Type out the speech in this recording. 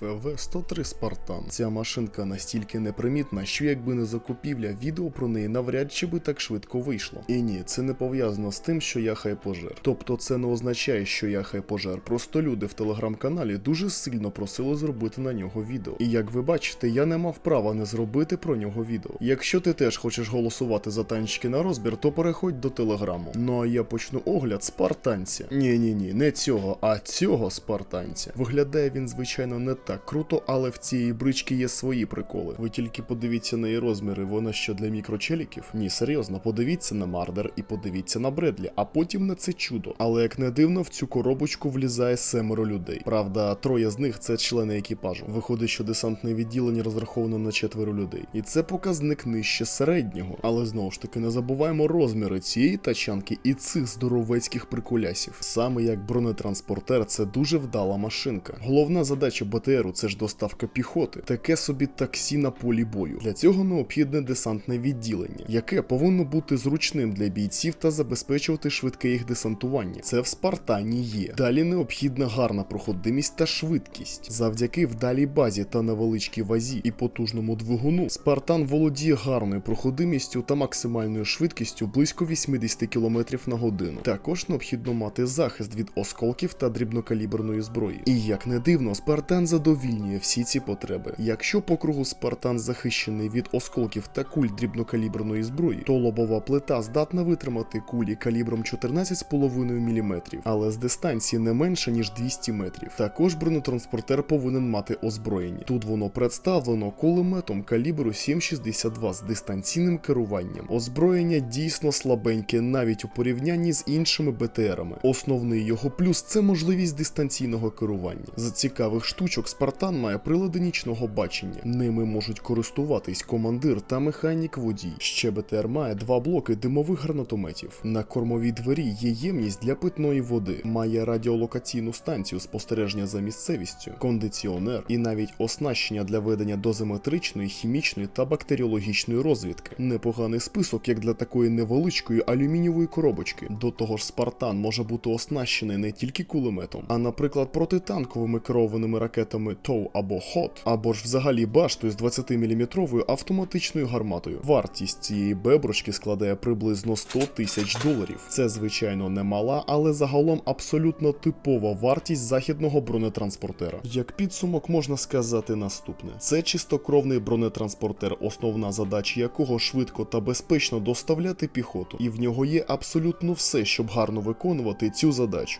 ВВ-103 Спартан. Ця машинка настільки непримітна, що якби не закупівля, відео про неї навряд чи би так швидко вийшло. І ні, це не пов'язано з тим, що я хайпожер. Тобто це не означає, що я хайпожер. Просто люди в телеграм-каналі дуже сильно просили зробити на нього відео. І як ви бачите, я не мав права не зробити про нього відео. Якщо ти теж хочеш голосувати за танчики на розбір, то переходь до телеграму. Ну а я почну огляд спартанця. Ні, ні, ні, не цього, а цього спартанця. Виглядає він, звичайно, не так круто, але в цієї брички є свої приколи. Ви тільки подивіться на її розміри, вона що для мікрочеліків? Ні, серйозно, подивіться на Мардер і подивіться на Бредлі, а потім на це чудо. Але як не дивно, в цю коробочку влізає семеро людей. Правда, троє з них це члени екіпажу. Виходить, що десантне відділення розраховано на четверо людей. І це показник нижче середнього. Але знову ж таки не забуваємо розміри цієї тачанки і цих здоровецьких прикулясів. Саме як бронетранспортер, це дуже вдала машинка. Головна задача БТРу це ж доставка піхоти, таке собі таксі на полі бою. Для цього необхідне десантне відділення, яке повинно бути зручним для бійців та забезпечувати швидке їх десантування. Це в Спартані є. Далі необхідна гарна проходимість та швидкість. Завдяки вдалій базі та невеличкій вазі і потужному двигуну, Спартан володіє гарною проходимістю та максимальною швидкістю близько 80 км на годину. Також необхідно мати захист від осколків та дрібнокаліберної зброї. І як не дивно, Спартан задовільнює всі ці потреби. Якщо по кругу Спартан захищений від осколків та куль дрібнокаліберної зброї, то лобова плита здатна витримати кулі калібром 14,5 мм, але з дистанції не менше ніж 200 метрів. Також бронетранспортер повинен мати озброєння. Тут воно представлено кулеметом калібру 7,62 з дистанційним керуванням. Озброєння дійсно слабеньке навіть у порівнянні з іншими БТРами. Основний його плюс це можливість дистанційного керування. З цікавих штучок Спартан має прилади нічного бачення. Ними можуть користуватись командир та механік водій. Ще БТР має два блоки димових гранатометів. На кормовій двері є ємність для питної води, має радіолокаційну станцію спостереження за місцевістю, кондиціонер і навіть оснащення для ведення дозиметричної, хімічної та бактеріологічної розвідки. Непоганий список, як для такої невеличкої алюмінієвої коробочки. До того ж, Спартан може бути оснащений не тільки кулеметом, а, наприклад, протитанковими керованими ракетами ТОУ або ХОТ, або ж взагалі баштою з 20-мм автоматичною гарматою. Вартість цієї беброчки складає приблизно 100 тисяч доларів. Це, звичайно, немала, але загалом абсолютно типова вартість західного бронетранспортера. Як підсумок можна сказати наступне: це чистокровний бронетранспортер, основна задача якого швидко та безпечно доставляти піхоту, і в нього є абсолютно все, щоб гарно виконувати цю задачу.